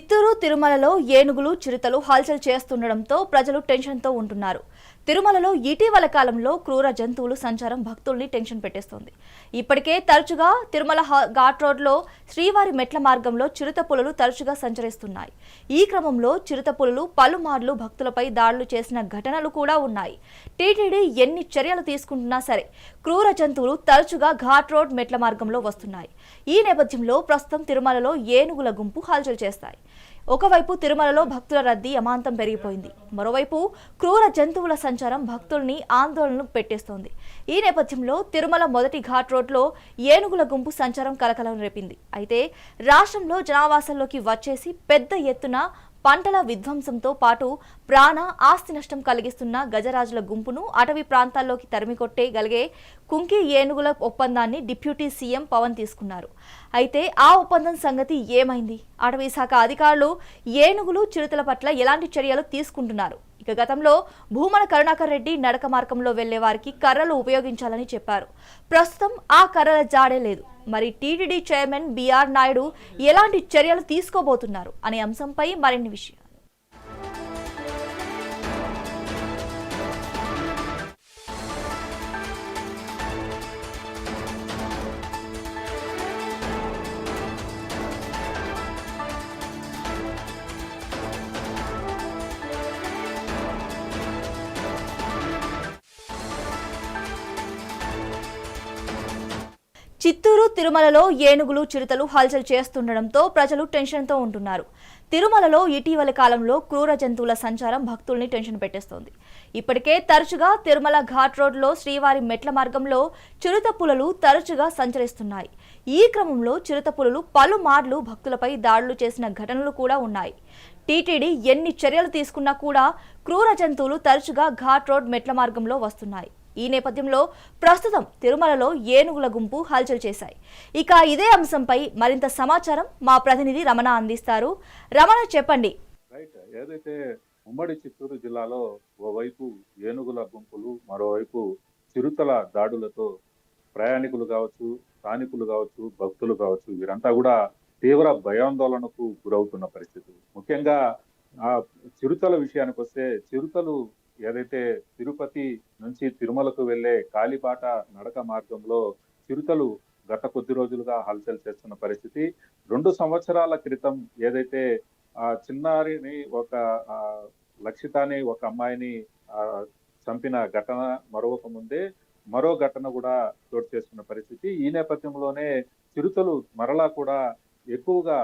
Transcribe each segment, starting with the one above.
చిత్తూరు తిరుమలలో ఏనుగులు చిరుతలు హల్చల్ చేస్తుండడంతో ప్రజలు టెన్షన్తో ఉంటున్నారు. తిరుమలలో ఇటీవల కాలంలో క్రూర జంతువులు సంచారం భక్తుల్ని టెన్షన్ పెట్టేస్తోంది. ఇప్పటికే తరచుగా తిరుమల హ- ఘాట్ రోడ్లో శ్రీవారి మెట్ల మార్గంలో చిరుత పులులు తరచుగా సంచరిస్తున్నాయి. ఈ క్రమంలో చిరుత పులులు పలుమార్లు భక్తులపై దాడులు చేసిన ఘటనలు కూడా ఉన్నాయి. టీటీడీ ఎన్ని చర్యలు తీసుకుంటున్నా సరే క్రూర జంతువులు తరచుగా ఘాట్ రోడ్ మెట్ల మార్గంలో వస్తున్నాయి. ఈ నేపథ్యంలో ప్రస్తుతం తిరుమలలో ఏనుగుల గుంపు హల్చల్ చేస్తాయి. ఒకవైపు తిరుమలలో భక్తుల రద్దీ అమాంతం పెరిగిపోయింది. మరోవైపు క్రూర జంతువుల సంచారం భక్తుల్ని ఆందోళనకు పెట్టేస్తోంది. ఈ నేపథ్యంలో తిరుమల మొదటి ఘాట్ రోడ్లో ఏనుగుల గుంపు సంచారం కలకలం రేపింది. అయితే రాష్ట్రంలో జనావాసాల్లోకి వచ్చేసి పెద్ద ఎత్తున పంటల విధ్వంసంతో పాటు ప్రాణ ఆస్తి నష్టం కలిగిస్తున్న గజరాజుల గుంపును అటవీ ప్రాంతాల్లోకి తరిమికొట్టే గలిగే కుంకి ఏనుగుల ఒప్పందాన్ని డిప్యూటీ సీఎం పవన్ తీసుకున్నారు. అయితే ఆ ఒప్పందం సంగతి ఏమైంది? అటవీ శాఖ అధికారులు ఏనుగులు చిరుతల పట్ల ఎలాంటి చర్యలు తీసుకుంటున్నారు? ఇక గతంలో భూమన కరుణాకర్ రెడ్డి నడక మార్గంలో వెళ్ళే వారికి కర్రలు ఉపయోగించాలని చెప్పారు. ప్రస్తుతం ఆ కర్రల జాడే లేదు. మరి టీటీడీ చైర్మన్ బీఆర్ నాయుడు ఎలాంటి చర్యలు తీసుకోబోతున్నారు అనే అంశంపై మరిన్ని విషయం చిత్తూరు తిరుమలలో ఏనుగులు చిరుతలు హల్చల్ చేస్తుండడంతో ప్రజలు టెన్షన్తో ఉంటున్నారు. తిరుమలలో ఇటీవల కాలంలో క్రూర జంతువుల సంచారం భక్తుల్ని టెన్షన్ పెట్టేస్తోంది. ఇప్పటికే తరచుగా తిరుమల ఘాట్ రోడ్లో శ్రీవారి మెట్ల మార్గంలో చిరుత పులులు తరచుగా సంచరిస్తున్నాయి. ఈ క్రమంలో చిరుత పులులు పలుమార్లు భక్తులపై దాడులు చేసిన ఘటనలు కూడా ఉన్నాయి. టీటీడీ ఎన్ని చర్యలు తీసుకున్నా కూడా క్రూర జంతువులు తరచుగా ఘాట్ రోడ్ మెట్ల మార్గంలో వస్తున్నాయి. ఈ నేపథ్యంలో ప్రస్తుతం తిరుమలలో ఏనుగుల గుంపు హల్చల్ చేశాయి. ఇక ఇదే అంశంపై మరింత సమాచారం మా ప్రతినిధి రమణ అందిస్తారు. రమణ చెప్పండి. రైట్. ఏదైతే ఉమ్మడి చిత్తూరు జిల్లాలో ఓవైపు ఏనుగుల గుంపులు మరోవైపు చిరుతల దాడులతో ప్రయాణికులు కావచ్చు స్థానికులు కావచ్చు భక్తులు కావచ్చు వీరంతా కూడా తీవ్ర భయాందోళనకు గురవుతున్న పరిస్థితి. ముఖ్యంగా ఆ చిరుతల విషయానికి వస్తే చిరుతలు ఏదైతే తిరుపతి నుంచి తిరుమలకు వెళ్ళే కాలిబాట నడక మార్గంలో చిరుతలు గత కొద్ది రోజులుగా హల్చల్ చేస్తున్న పరిస్థితి. రెండు సంవత్సరాల క్రితం ఏదైతే ఆ చిన్నారిని ఒక లక్షితాని ఒక అమ్మాయిని చంపిన ఘటన మరొక ముందే మరో ఘటన కూడా చోటు చేసుకున్న పరిస్థితి. ఈ నేపథ్యంలోనే చిరుతలు మరలా కూడా ఎక్కువగా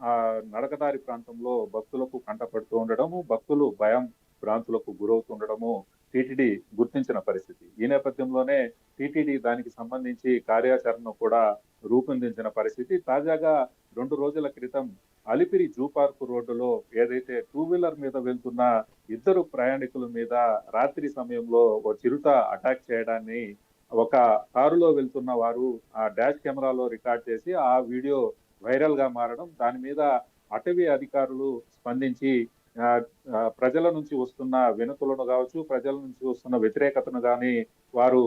ఆ నడకదారి ప్రాంతంలో భక్తులకు కంటపడుతూ ఉండడము భక్తులు భయం భ్రాంతులకు గురవుతుండడము టీటీడీ గుర్తించిన పరిస్థితి. ఈ నేపథ్యంలోనే టీటీడీ దానికి సంబంధించి కార్యాచరణ కూడా రూపొందించిన పరిస్థితి. తాజాగా రెండు రోజుల క్రితం అలిపిరి జూ పార్క్ రోడ్డులో ఏదైతే టూ వీలర్ మీద వెళ్తున్న ఇద్దరు ప్రయాణికుల మీద రాత్రి సమయంలో ఓ చిరుత అటాక్ చేయడాన్ని ఒక కారులో వెళ్తున్న వారు ఆ డాష్ కెమెరాలో రికార్డ్ చేసి ఆ వీడియో వైరల్గా మారడం దాని మీద అటవీ అధికారులు స్పందించి ప్రజల నుంచి వస్తున్న వినతులను కావచ్చు ప్రజల నుంచి వస్తున్న వ్యతిరేకతను కానీ వారు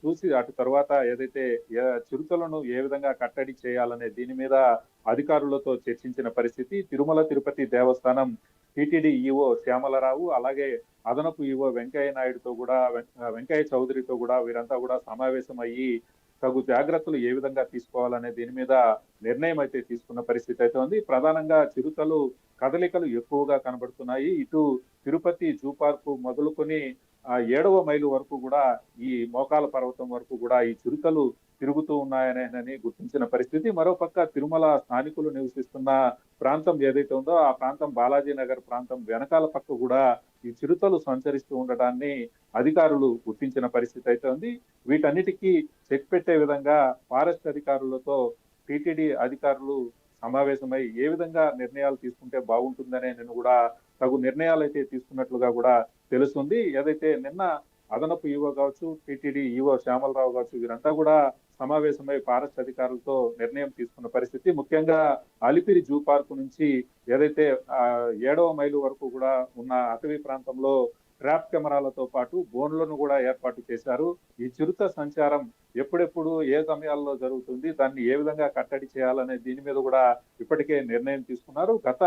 చూసి అటు తర్వాత ఏదైతే చిరుతలను ఏ విధంగా కట్టడి చేయాలనే దీని మీద అధికారులతో చర్చించిన పరిస్థితి. తిరుమల తిరుపతి దేవస్థానం టిటిడి ఈఓ శ్యామలరావు అలాగే అదనపు ఈఓ వెంకయ్య నాయుడుతో కూడా వెం- వెంకయ్య చౌదరితో కూడా వీరంతా కూడా సమావేశం అయ్యి తగు జాగ్రత్తలు ఏ విధంగా తీసుకోవాలనే దీని మీద నిర్ణయం అయితే తీసుకున్న పరిస్థితి అయితే ఉంది. ప్రధానంగా చిరుతలు కదలికలు ఎక్కువగా కనబడుతున్నాయి. ఇటు తిరుపతి జూ పార్కు మొదలుకొని ఆ ఏడవ మైలు వరకు కూడా ఈ మోకాల పర్వతం వరకు కూడా ఈ చిరుతలు తిరుగుతూ ఉన్నాయని గుర్తించిన పరిస్థితి. మరోపక్క తిరుమల స్థానికులు నివసిస్తున్న ప్రాంతం ఏదైతే ఉందో ఆ ప్రాంతం బాలాజీ నగర్ ప్రాంతం వెనకాల పక్క కూడా ఈ చిరుతలు సంచరిస్తూ ఉండడాన్ని అధికారులు గుర్తించిన పరిస్థితి అయితే ఉంది. వీటన్నిటికీ చెక్ పెట్టే విధంగా ఫారెస్ట్ అధికారులతో టిటిడి అధికారులు సమావేశమై ఏ విధంగా నిర్ణయాలు తీసుకుంటే బాగుంటుందనే నేను కూడా తగు నిర్ణయాలు అయితే తీసుకున్నట్లుగా కూడా తెలుస్తుంది. ఏదైతే నిన్న అదనపు ఈవో కావచ్చు టిటిడి ఈవో శ్యామలరావు కావచ్చు వీరంతా కూడా సమావేశమై ఫారెస్ట్ అధికారులతో నిర్ణయం తీసుకున్న పరిస్థితి. ముఖ్యంగా అలిపిరి జూ పార్క్ నుంచి ఏదైతే ఏడవ మైలు వరకు కూడా ఉన్న అటవీ ప్రాంతంలో ట్రాప్ కెమెరాలతో పాటు బోన్లను కూడా ఏర్పాటు చేశారు. ఈ చిరుత సంచారం ఎప్పుడెప్పుడు ఏ సమయాల్లో జరుగుతుంది దాన్ని ఏ విధంగా కట్టడి చేయాలనే దీని మీద కూడా ఇప్పటికే నిర్ణయం తీసుకున్నారు. గత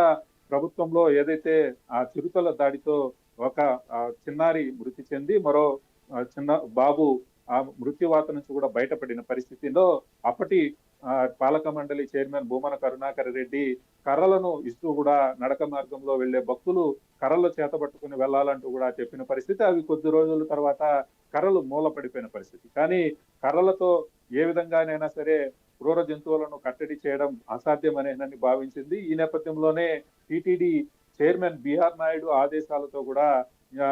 ప్రభుత్వంలో ఏదైతే ఆ చిరుతల దాడితో ఒక చిన్నారి మృతి చెంది మరో చిన్న బాబు ఆ మృత్యువాత నుంచి కూడా బయటపడిన పరిస్థితిలో అప్పటి పాలక మండలి చైర్మన్ భూమన కరుణాకర్ రెడ్డి కర్రలను ఇస్తూ కూడా నడక మార్గంలో వెళ్ళే భక్తులు కర్రలు చేతబట్టుకుని వెళ్ళాలంటూ కూడా చెప్పిన పరిస్థితి. అవి కొద్ది రోజుల తర్వాత కర్రలు మూల పడిపోయిన పరిస్థితి. కానీ కర్రలతో ఏ విధంగానైనా సరే క్రూర జంతువులను కట్టడి చేయడం అసాధ్యమనేనని భావించింది. ఈ నేపథ్యంలోనే టిటిడి చైర్మన్ బీఆర్ నాయుడు ఆదేశాలతో కూడా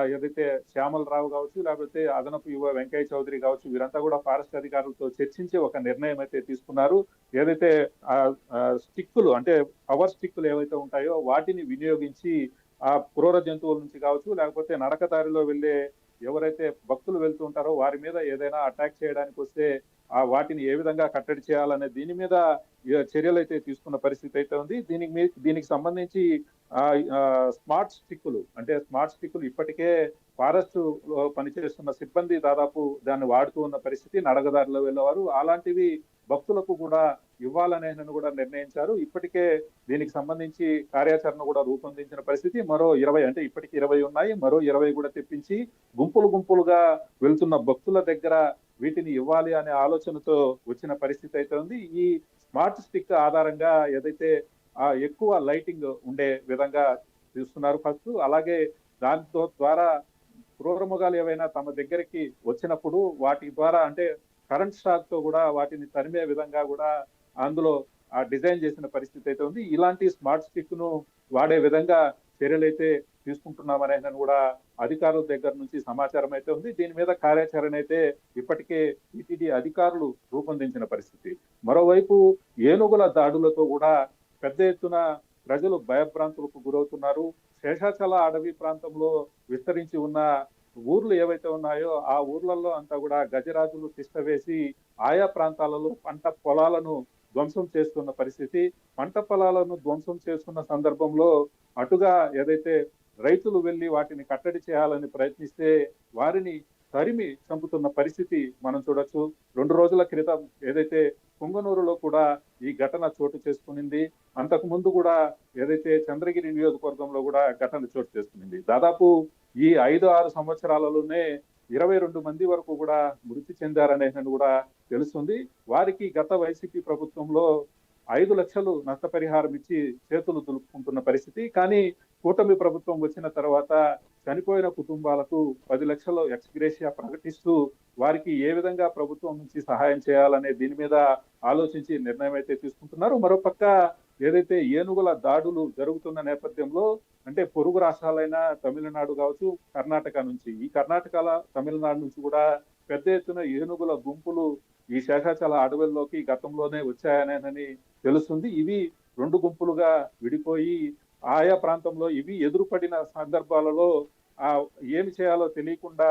ఏదైతే శ్యామలరావు కావచ్చు లేకపోతే అదనపు యువ వెంకయ్య చౌదరి కావచ్చు వీరంతా కూడా ఫారెస్ట్ అధికారులతో చర్చించి ఒక నిర్ణయం అయితే తీసుకున్నారు. ఏదైతే ఆ, స్టిక్కులు అంటే పవర్ స్టిక్కులు ఏవైతే ఉంటాయో వాటిని వినియోగించి ఆ క్రూర జంతువుల నుంచి కావచ్చు లేకపోతే నడకదారిలో వెళ్ళే ఎవరైతే భక్తులు వెళ్తూ ఉంటారో వారి మీద ఏదైనా అటాక్ చేయడానికి వస్తే ఆ వాటిని ఏ విధంగా కట్టడి చేయాలనే దీని మీద చర్యలు అయితే తీసుకున్న పరిస్థితి అయితే ఉంది. దీనికి దీనికి సంబంధించి స్మార్ట్ స్టిక్కులు అంటే స్మార్ట్ స్టిక్కులు ఇప్పటికే ఫారెస్ట్లో పనిచేస్తున్న సిబ్బంది దాదాపు దాన్ని వాడుతూ ఉన్న పరిస్థితి నడకదారిలో వెళ్ళేవారు. అలాంటివి భక్తులకు కూడా ఇవ్వాలనే కూడా నిర్ణయించారు. ఇప్పటికే దీనికి సంబంధించి కార్యాచరణ కూడా రూపొందించిన పరిస్థితి. మరో ఇరవై అంటే ఇప్పటికి ఇరవై ఉన్నాయి. మరో ఇరవై కూడా తెప్పించి గుంపులు గుంపులుగా వెళ్తున్న భక్తుల దగ్గర వీటిని ఇవ్వాలి అనే ఆలోచనతో వచ్చిన పరిస్థితి అయితే ఉంది. ఈ స్మార్ట్ స్టిక్ ఆధారంగా ఏదైతే ఎక్కువ లైటింగ్ ఉండే విధంగా తీస్తున్నారు ఫస్ట్. అలాగే దాంతో ద్వారా క్రూరముగాలు ఏవైనా తమ దగ్గరికి వచ్చినప్పుడు వాటి ద్వారా అంటే కరెంట్ షాక్తో కూడా వాటిని తరిమే విధంగా కూడా అందులో ఆ డిజైన్ చేసిన పరిస్థితి అయితే ఉంది. ఇలాంటి స్మార్ట్ స్టిక్ను వాడే విధంగా చర్యలు అయితే తీసుకుంటున్నామనే కూడా అధికారుల దగ్గర నుంచి సమాచారం అయితే ఉంది. దీని మీద కార్యాచరణ అయితే ఇప్పటికే ఈటీడీ అధికారులు రూపొందించిన పరిస్థితి. మరోవైపు ఏనుగుల దాడులతో కూడా పెద్ద ఎత్తున ప్రజలు భయభ్రాంతులకు గురవుతున్నారు. శేషాచల అడవి ప్రాంతంలో విస్తరించి ఉన్న ఊర్లు ఏవైతే ఉన్నాయో ఆ ఊర్లలో అంతా కూడా గజరాజులు తిష్టవేసి ఆయా ప్రాంతాలలో పంట పొలాలను ధ్వంసం చేస్తున్న పరిస్థితి. పంట పొలాలను ధ్వంసం చేస్తున్న సందర్భంలో అటుగా ఏదైతే రైతులు వెళ్ళి వాటిని కట్టడి చేయాలని ప్రయత్నిస్తే వారిని తరిమి చంపుతున్న పరిస్థితి మనం చూడొచ్చు. రెండు రోజుల క్రితం ఏదైతే పుంగనూరులో కూడా ఈ ఘటన చోటు చేసుకునింది అంతకు ముందు కూడా ఏదైతే చంద్రగిరి నియోజకవర్గంలో కూడా ఘటన చోటు చేసుకునింది. దాదాపు ఈ ఐదు ఆరు సంవత్సరాలలోనే ఇరవై రెండు మంది వరకు కూడా మృతి చెందారనే కూడా తెలుస్తుంది. వారికి గత వైసీపీ ప్రభుత్వంలో ఐదు లక్షలు నష్టపరిహారం ఇచ్చి చేతులు దులుపుకుంటున్న పరిస్థితి. కానీ కూటమి ప్రభుత్వం వచ్చిన తర్వాత చనిపోయిన కుటుంబాలకు పది లక్షలు ఎక్స్గ్రేషియా ప్రకటిస్తూ వారికి ఏ విధంగా ప్రభుత్వం నుంచి సహాయం చేయాలనే దీని మీద ఆలోచించి నిర్ణయం అయితే తీసుకుంటున్నారు. మరోపక్క ఏదైతే ఏనుగుల దాడులు జరుగుతున్న నేపథ్యంలో అంటే పొరుగు రాష్ట్రాలైన తమిళనాడు కావచ్చు కర్ణాటక నుంచి. ఈ కర్ణాటక తమిళనాడు నుంచి కూడా పెద్ద ఎత్తున ఏనుగుల గుంపులు ఈ శేషాచల అడవుల్లోకి గతంలోనే వచ్చాయనేనని తెలుస్తుంది. ఇవి రెండు గుంపులుగా విడిపోయి ఆయా ప్రాంతంలో ఇవి ఎదురుపడిన సందర్భాలలో ఆ ఏమి చేయాలో తెలియకుండా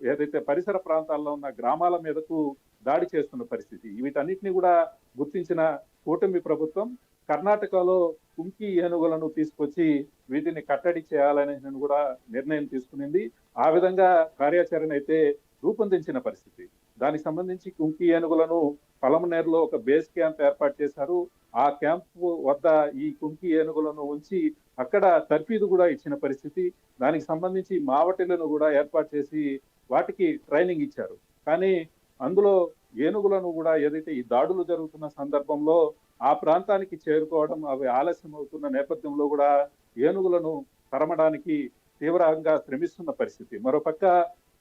ఏదైతే పరిసర ప్రాంతాల్లో ఉన్న గ్రామాల మీదకు దాడి చేస్తున్న పరిస్థితి. వీటన్నిటిని కూడా గుర్తించిన కూటమి ప్రభుత్వం కర్ణాటకలో కుంకి ఏనుగులను తీసుకొచ్చి వీటిని కట్టడి చేయాలని కూడా నిర్ణయం తీసుకునింది. ఆ విధంగా కార్యాచరణ అయితే రూపొందించిన పరిస్థితి. దానికి సంబంధించి కుంకి ఏనుగులను పలమనేరులో ఒక బేస్ క్యాంప్ ఏర్పాటు చేశారు. ఆ క్యాంప్ వద్ద ఈ కుంకి ఏనుగులను ఉంచి అక్కడ తర్ఫీదు కూడా ఇచ్చిన పరిస్థితి. దానికి సంబంధించి మావటిలను కూడా ఏర్పాటు చేసి వాటికి ట్రైనింగ్ ఇచ్చారు. కానీ అందులో ఏనుగులను కూడా ఏదైతే ఈ దాడులు జరుగుతున్న సందర్భంలో ఆ ప్రాంతానికి చేరుకోవడం అవి ఆలస్యం అవుతున్న నేపథ్యంలో కూడా ఏనుగులను తరమడానికి తీవ్రంగా శ్రమిస్తున్న పరిస్థితి. మరోపక్క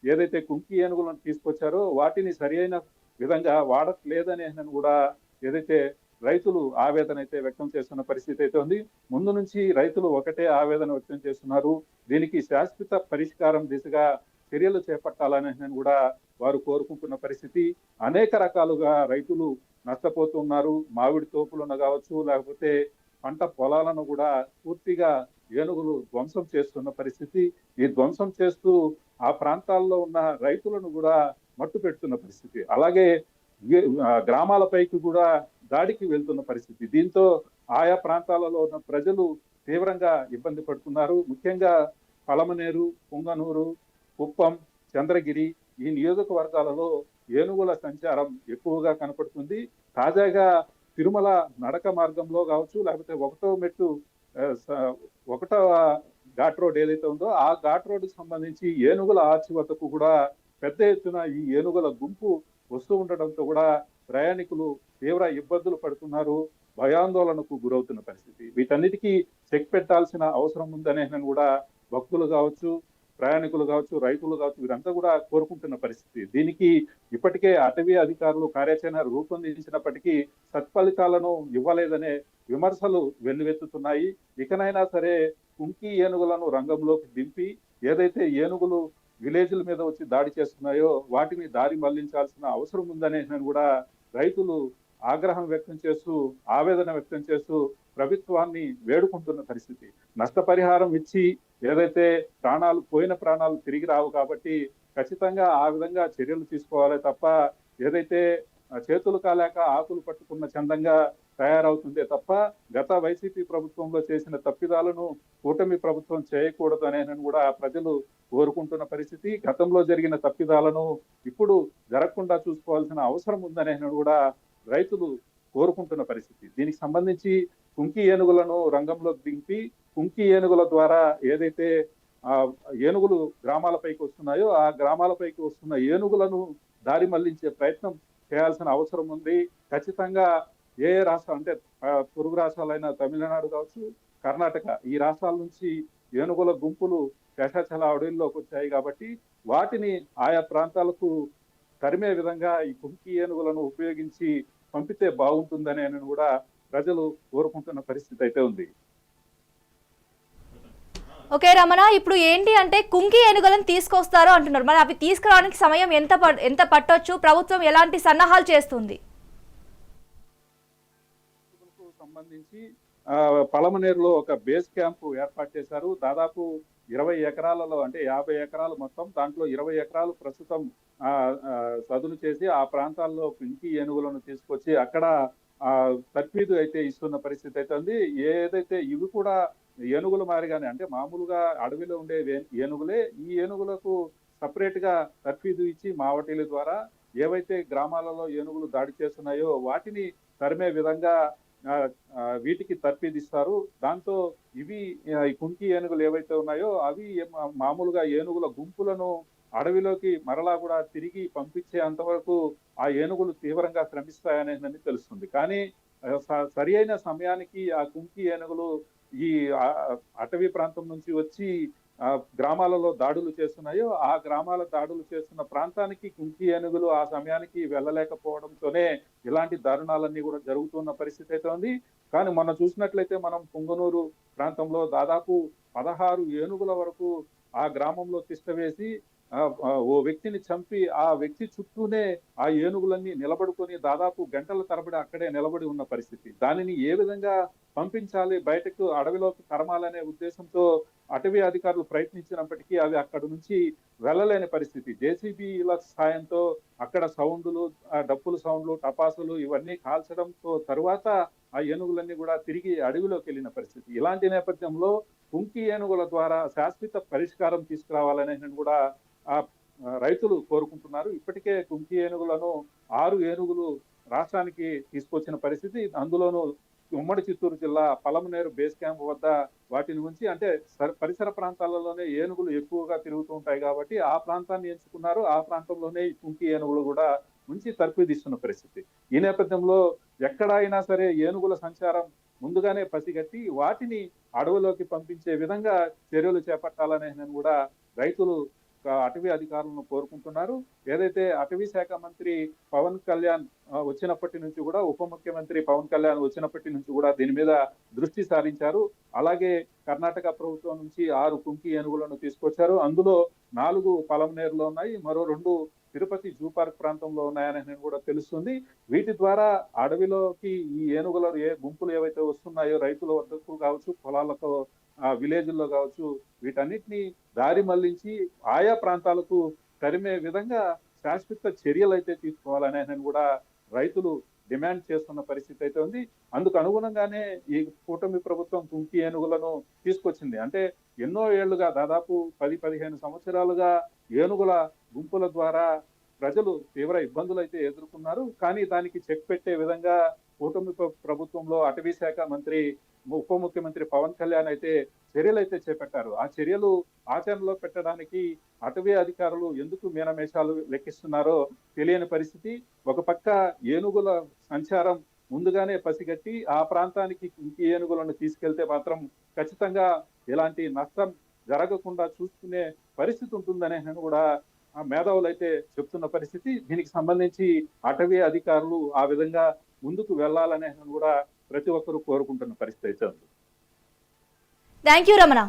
ఏదైతే కుంకి ఏనుగులను తీసుకొచ్చారో వాటిని సరియైన విధంగా వాడట్లేదని కూడా ఏదైతే రైతులు ఆవేదన అయితే వ్యక్తం చేస్తున్న పరిస్థితి అయితే ఉంది. ముందు నుంచి రైతులు ఒకటే ఆవేదన వ్యక్తం చేస్తున్నారు. దీనికి శాశ్వత పరిష్కారం దిశగా చర్యలు చేపట్టాలని కూడా వారు కోరుకుంటున్న పరిస్థితి. అనేక రకాలుగా రైతులు నష్టపోతున్నారు. మామిడి తోపులను కావచ్చు లేకపోతే పంట పొలాలను కూడా పూర్తిగా ఏనుగులు ధ్వంసం చేస్తున్న పరిస్థితి. ఈ ధ్వంసం చేస్తూ ఆ ప్రాంతాల్లో ఉన్న రైతులను కూడా మట్టు పెడుతున్న పరిస్థితి. అలాగే గ్రామాలపైకి కూడా దాడికి వెళ్తున్న పరిస్థితి. దీంతో ఆయా ప్రాంతాలలో ఉన్న ప్రజలు తీవ్రంగా ఇబ్బంది పడుతున్నారు. ముఖ్యంగా పలమనేరు పుంగనూరు కుప్పం చంద్రగిరి ఈ నియోజకవర్గాలలో ఏనుగుల సంచారం ఎక్కువగా కనపడుతుంది. తాజాగా తిరుమల నడక మార్గంలో కావచ్చు లేకపోతే ఒకటో మెట్టు స- ఒకటవ ఘాట్ రోడ్ ఏదైతే ఉందో ఆ ఘాట్ రోడ్ సంబంధించి ఏనుగుల ఆర్చి వద్దకు కూడా పెద్ద ఎత్తున ఈ ఏనుగుల గుంపు వస్తూ ఉండడంతో కూడా ప్రయాణికులు తీవ్ర ఇబ్బందులు పడుతున్నారు భయాందోళనకు గురవుతున్న పరిస్థితి. వీటన్నిటికీ చెక్ పెట్టాల్సిన అవసరం ఉందనే నేను కూడా భక్తులు కావచ్చు ప్రయాణికులు కావచ్చు రైతులు కావచ్చు వీరంతా కూడా కోరుకుంటున్న పరిస్థితి. దీనికి ఇప్పటికే అటవీ అధికారులు కార్యాచరణ రూపొందించినప్పటికీ సత్ఫలితాలను ఇవ్వలేదనే విమర్శలు వెల్లువెత్తుతున్నాయి. ఇకనైనా సరే కుంకి ఏనుగులను రంగంలోకి దింపి ఏదైతే ఏనుగులు విలేజ్ల మీద వచ్చి దాడి చేస్తున్నాయో వాటిని దారి మళ్ళించాల్సిన అవసరం ఉందనే కూడా రైతులు ఆగ్రహం వ్యక్తం చేస్తూ ఆవేదన వ్యక్తం చేస్తూ ప్రభుత్వాన్ని వేడుకుంటున్న పరిస్థితి. నష్టపరిహారం ఇచ్చి ఏదైతే ప్రాణాలు పోయిన ప్రాణాలు తిరిగి రావు కాబట్టి ఖచ్చితంగా ఆ విధంగా చర్యలు తీసుకోవాలి తప్ప ఏదైతే చేతులు కాలేక ఆకులు పట్టుకున్న చందంగా తయారవుతుందే తప్ప గత వైసీపీ ప్రభుత్వంలో చేసిన తప్పిదాలను కూటమి ప్రభుత్వం చేయకూడదు అనే కూడా ప్రజలు కోరుకుంటున్న పరిస్థితి. గతంలో జరిగిన తప్పిదాలను ఇప్పుడు జరగకుండా చూసుకోవాల్సిన అవసరం ఉందనే కూడా రైతులు కోరుకుంటున్న పరిస్థితి. దీనికి సంబంధించి కుంకి ఏనుగులను రంగంలో దింపి కుంకి ఏనుగుల ద్వారా ఏదైతే ఆ ఏనుగులు గ్రామాలపైకి వస్తున్నాయో ఆ గ్రామాలపైకి వస్తున్న ఏనుగులను దారి మళ్ళించే ప్రయత్నం చేయాల్సిన అవసరం ఉంది. ఖచ్చితంగా ఏ ఏ రాష్ట్రం అంటే పొరుగు రాష్ట్రాలైన తమిళనాడు కావచ్చు కర్ణాటక ఈ రాష్ట్రాల నుంచి ఏనుగుల గుంపులు శేషాచల అడవుల్లోకి వచ్చాయి కాబట్టి వాటిని ఆయా ప్రాంతాలకు తరిమే విధంగా ఈ కుంకి ఏనుగులను ఉపయోగించి పంపితే బాగుంటుందని అని కూడా ప్రజలు కోరుకుంటున్న పరిస్థితి అయితే ఉంది. ఓకే రమణ ఇప్పుడు ఏంటి అంటే కుంకి ఏనుగులను తీసుకొస్తారు అంటున్నారు. మరి అవి తీసుకురావడానికి సమయం ఎంత ప- ఎంత పట్టొచ్చు? ప్రభుత్వం ఎలాంటి సన్నాహాలు చేస్తుంది? సంబంధించి పలమనేరులో ఒక బేస్ క్యాంప్ ఏర్పాటు చేశారు. దాదాపు ఇరవై ఎకరాలలో అంటే యాభై ఎకరాలు మొత్తం దాంట్లో ఇరవై ఎకరాలు ప్రస్తుతం సదును చేసి ఆ ప్రాంతాల్లో పింకి ఏనుగులను తీసుకొచ్చి అక్కడ తర్ఫీదు అయితే ఇస్తున్న పరిస్థితి అయితే ఉంది. ఏదైతే ఇవి కూడా ఏనుగుల మారిగానే అంటే మామూలుగా అడవిలో ఉండే ఏనుగులే ఈ ఏనుగులకు సపరేట్గా తర్ఫీదు ఇచ్చి మావటీల ద్వారా ఏవైతే గ్రామాలలో ఏనుగులు దాడి చేస్తున్నాయో వాటిని తరిమే విధంగా వీటికి తర్పిదిస్తారు. దాంతో ఇవి ఈ కుంకి ఏనుగులు ఏవైతే ఉన్నాయో అవి మామూలుగా ఏనుగుల గుంపులను అడవిలోకి మరలా కూడా తిరిగి పంపించే అంతవరకు ఆ ఏనుగులు తీవ్రంగా శ్రమిస్తాయనేదని తెలుస్తుంది. కానీ స- సరి అయిన సమయానికి ఆ కుంకి ఏనుగులు ఈ అటవీ ప్రాంతం నుంచి వచ్చి గ్రామాలలో దాడులు చేస్తున్నాయో ఆ గ్రామాల దాడులు చేస్తున్న ప్రాంతానికి కుంకి ఏనుగులు ఆ సమయానికి వెళ్ళలేకపోవడంతోనే ఇలాంటి దారుణాలన్నీ కూడా జరుగుతున్న పరిస్థితి అయితే ఉంది. కానీ మనం చూసినట్లయితే మనం పుంగనూరు ప్రాంతంలో దాదాపు పదహారు ఏనుగుల వరకు ఆ గ్రామంలో తిష్టవేసి ఓ వ్యక్తిని చంపి ఆ వ్యక్తి చుట్టూనే ఆ ఏనుగులన్నీ నిలబడుకొని దాదాపు గంటల తరబడి అక్కడే నిలబడి ఉన్న పరిస్థితి. దానిని ఏ విధంగా పంపించాలి? బయటకు అడవిలోకి తరమాలనే ఉద్దేశంతో అటవీ అధికారులు ప్రయత్నించినప్పటికీ అవి అక్కడ నుంచి వెళ్ళలేని పరిస్థితి. జేసీబీల సాయంతో అక్కడ సౌండ్లు డప్పుల సౌండ్లు టపాసులు ఇవన్నీ కాల్చడంతో తరువాత ఆ ఏనుగులన్నీ కూడా తిరిగి అడవిలోకి వెళ్ళిన పరిస్థితి. ఇలాంటి నేపథ్యంలో కుంకి ఏనుగుల ద్వారా శాశ్వత పరిష్కారం తీసుకురావాలని కూడా ఆ రైతులు కోరుకుంటున్నారు. ఇప్పటికే కుంకి ఏనుగులను ఆరు ఏనుగులు రాష్ట్రానికి తీసుకొచ్చిన పరిస్థితి. అందులోనూ ఉమ్మడి చిత్తూరు జిల్లా పలమనేరు బేస్ క్యాంప్ వద్ద వాటిని ఉంచి అంటే పరిసర ప్రాంతాలలోనే ఏనుగులు ఎక్కువగా తిరుగుతూ ఉంటాయి కాబట్టి ఆ ప్రాంతాన్ని ఎంచుకున్నారు. ఆ ప్రాంతంలోనే కుంకి ఏనుగులు కూడా ఉంచి తర్పిదిస్తున్న పరిస్థితి. ఈ నేపథ్యంలో ఎక్కడైనా సరే ఏనుగుల సంచారం ముందుగానే పసిగట్టి వాటిని అడవులోకి పంపించే విధంగా చర్యలు చేపట్టాలనే నేను కూడా రైతులు అటవీ అధికారులను కోరుకుంటున్నారు. ఏదైతే అటవీ శాఖ మంత్రి పవన్ కళ్యాణ్ వచ్చినప్పటి నుంచి కూడా ఉప ముఖ్యమంత్రి పవన్ కళ్యాణ్ వచ్చినప్పటి నుంచి కూడా దీని మీద దృష్టి సారించారు. అలాగే కర్ణాటక ప్రభుత్వం నుంచి ఆరు కుంకి ఏనుగులను తీసుకొచ్చారు. అందులో నాలుగు పలమనేరులో ఉన్నాయి. మరో రెండు తిరుపతి జూ పార్క్ ప్రాంతంలో ఉన్నాయని కూడా తెలుస్తుంది. వీటి ద్వారా అడవిలోకి ఈ ఏనుగుల ఏ గుంపులు ఏవైతే వస్తున్నాయో రైతుల వద్దకు కావచ్చు పొలాలకు విలేజ్ల్లో కావచ్చు వీటన్నిటిని దారి మళ్ళించి ఆయా ప్రాంతాలకు తరిమే విధంగా శాశ్వత చర్యలు అయితే తీసుకోవాలనే కూడా రైతులు డిమాండ్ చేస్తున్న పరిస్థితి అయితే ఉంది. అందుకు అనుగుణంగానే ఈ కూటమి ప్రభుత్వం కుంకి ఏనుగులను తీసుకొచ్చింది. అంటే ఎన్నో ఏళ్ళుగా దాదాపు పది పదిహేను సంవత్సరాలుగా ఏనుగుల గుంపుల ద్వారా ప్రజలు తీవ్ర ఇబ్బందులు అయితే ఎదుర్కొన్నారు. కానీ దానికి చెక్ పెట్టే విధంగా కూటమి ప్రభుత్వంలో అటవీ శాఖ మంత్రి ఉప ముఖ్యమంత్రి పవన్ కళ్యాణ్ అయితే చర్యలు అయితే చేపట్టారు. ఆ చర్యలు ఆచరణలో పెట్టడానికి అటవీ అధికారులు ఎందుకు మీనమేషాలు లెక్కిస్తున్నారో తెలియని పరిస్థితి. ఒక పక్క ఏనుగుల సంచారం ముందుగానే పసిగట్టి ఆ ప్రాంతానికి ఇంటి ఏనుగులను తీసుకెళ్తే మాత్రం ఖచ్చితంగా ఎలాంటి నష్టం జరగకుండా చూసుకునే పరిస్థితి ఉంటుందనే కూడా ఆ మేధావులు అయితే చెప్తున్న పరిస్థితి. దీనికి సంబంధించి అటవీ అధికారులు ఆ విధంగా ముందుకు వెళ్ళాలనే కూడా ప్రతి ఒక్కరూ కోరుకుంటున్న పరిస్థితి అయితే ఉంది థ్యాంక్ యూ రమణ